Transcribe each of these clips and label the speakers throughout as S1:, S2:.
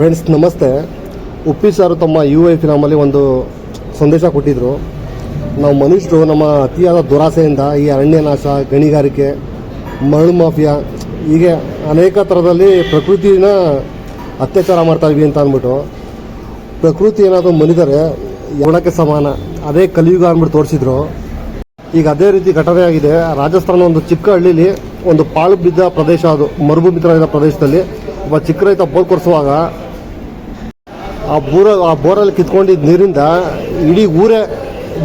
S1: Friends ನಮಸ್ತೆ. ಉಪ್ಪಿ ಸಾರು ತಮ್ಮ ಯು ಐ ಫಿಲಮಲ್ಲಿ ಒಂದು ಸಂದೇಶ ಕೊಟ್ಟಿದ್ದರು ನಾವು ಮನುಷ್ಯರು ನಮ್ಮ ಅತಿಯಾದ ದುರಾಸೆಯಿಂದ ಈ ಅರಣ್ಯನಾಶ, ಗಣಿಗಾರಿಕೆ, ಮರಳು ಮಾಫಿಯಾ, ಹೀಗೆ ಅನೇಕ ಥರದಲ್ಲಿ ಪ್ರಕೃತಿನ ಅತ್ಯಾಚಾರ ಮಾಡ್ತಾ ಇದ್ವಿ ಅಂತ ಅಂದ್ಬಿಟ್ಟು ಪ್ರಕೃತಿ ಏನಾದರೂ ಮನಿದರೆ ಎವಡಕ್ಕೆ ಸಮಾನ. ಅದೇ ಕಲಿಯುಗ ಅಂದ್ಬಿಟ್ಟು ತೋರಿಸಿದ್ರು. ಈಗ ಅದೇ ರೀತಿ ಘಟನೆ ಆಗಿದೆ. ರಾಜಸ್ಥಾನ ಒಂದು ಚಿಕ್ಕ ಹಳ್ಳಿಲಿ ಒಂದು ಪಾಳು ಬಿದ್ದ ಪ್ರದೇಶ ಅದು. ಮರುಭೂಮಿ ಪ್ರದೇಶದಲ್ಲಿ ಒಬ್ಬ ಚಿಕ್ಕ ರೈತ ಬೋಲ್ ಕೊರೆಸುವಾಗ ಆ ಬೋರ, ಆ ಬೋರಲ್ಲಿ ಕಿತ್ಕೊಂಡಿದ್ದ ನೀರಿಂದ ಇಡೀ ಊರೇ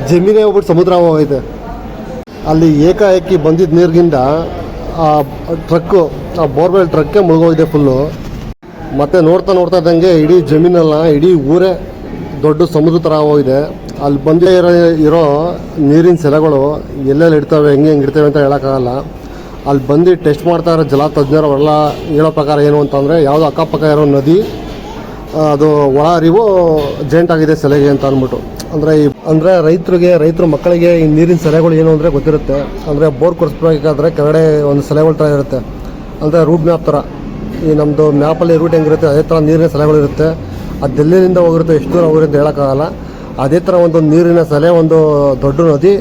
S1: ಜಮೀನೇ ಹೋಗ್ಬಿಟ್ಟು ಸಮುದ್ರ ಹೋಗೈತೆ. ಅಲ್ಲಿ ಏಕಾಏಕಿ ಬಂದಿದ್ದ ನೀರಿಗಿಂದ ಆ ಟ್ರಕ್ಕು, ಆ ಬೋರ್ವೆಲ್ ಟ್ರಕ್ಕೇ ಮುಳುಗೋಗಿದೆ ಫುಲ್ಲು ಮತ್ತೆ ನೋಡ್ತಾ ನೋಡ್ತಾ ಇದ್ದಂಗೆ ಇಡೀ ಜಮೀನಲ್ಲ, ಇಡೀ ಊರೇ ದೊಡ್ಡ ಸಮುದ್ರ ಥರ ಹೋಗಿದೆ. ಅಲ್ಲಿ ಬಂದೇ ಇರೋ ಇರೋ ನೀರಿನ ಸೆಲೆಗಳು ಎಲ್ಲೆಲ್ಲಿ ಇಡ್ತವೆ, ಹೆಂಗೆ ಹೆಂಗೆ ಇಡ್ತವೆ ಅಂತ ಹೇಳೋಕ್ಕಾಗಲ್ಲ. ಅಲ್ಲಿ ಬಂದು ಟೆಸ್ಟ್ ಮಾಡ್ತಾ ಇರೋ ಜಲ ತಜ್ಞರು ಅವರೆಲ್ಲ ಹೇಳೋ ಪ್ರಕಾರ ಏನು ಅಂತಂದರೆ, ಯಾವುದೋ ಅಕ್ಕಪಕ್ಕ ಇರೋ ನದಿ ಅದು ಒಳ ಅರಿವು ಜೇಂಟ್ ಆಗಿದೆ, ಸೆಲೆಗೆ ಅಂತ ಅಂದ್ಬಿಟ್ಟು. ಅಂದರೆ ಈ ಅಂದರೆ ರೈತರಿಗೆ, ರೈತರು ಮಕ್ಕಳಿಗೆ ಈ ನೀರಿನ ಸೆಲೆಗಳು ಏನು ಅಂದರೆ ಗೊತ್ತಿರುತ್ತೆ. ಅಂದರೆ ಬೋರ್ ಕೊಡಿಸ್ಬೇಕಾದ್ರೆ ಕೆಳಗಡೆ ಒಂದು ಸೆಲೆಗಳ ಥರ ಇರುತ್ತೆ. ಅಂದರೆ ರೂಟ್ ಮ್ಯಾಪ್ ಥರ. ಈ ನಮ್ಮದು ಮ್ಯಾಪಲ್ಲಿ ರೂಟ್ ಹೆಂಗಿರುತ್ತೆ, ಅದೇ ಥರ ನೀರಿನ ಸೆಲೆಗಳಿರುತ್ತೆ ಅದು ಎಲ್ಲಿಂದ ಹೋಗಿರುತ್ತೆ, ಎಷ್ಟು ದೂರ ಹೋಗಿರುತ್ತೆ ಹೇಳೋಕ್ಕಾಗಲ್ಲ. ಅದೇ ಥರ ಒಂದು ನೀರಿನ ಸೆಲೆ, ಒಂದು ದೊಡ್ಡ ನದಿ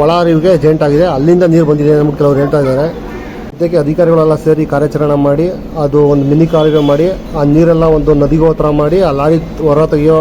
S1: ಒಳ ಅರಿವಿಗೆ ಜೇಂಟ್ ಆಗಿದೆ. ಅಲ್ಲಿಂದ ನೀರು ಬಂದಿದೆ ಅಂದ್ಬಿಟ್ಟು ಕೆಲವರು ಹೇಳ್ತಾ ಇದ್ದಾರೆ. ಇದಕ್ಕೆ ಅಧಿಕಾರಿಗಳೆಲ್ಲ ಸೇರಿ ಕಾರ್ಯಾಚರಣೆ ಮಾಡಿ, ಅದು ಒಂದು ಮಿನಿ ಕಾಲುವೆ ಮಾಡಿ, ಆ ನೀರೆಲ್ಲ ಒಂದು ನದಿಗೋತ್ರ ಮಾಡಿ, ಆ ಲಾರಿ ಹೊರ ತೆಗೆಯೋ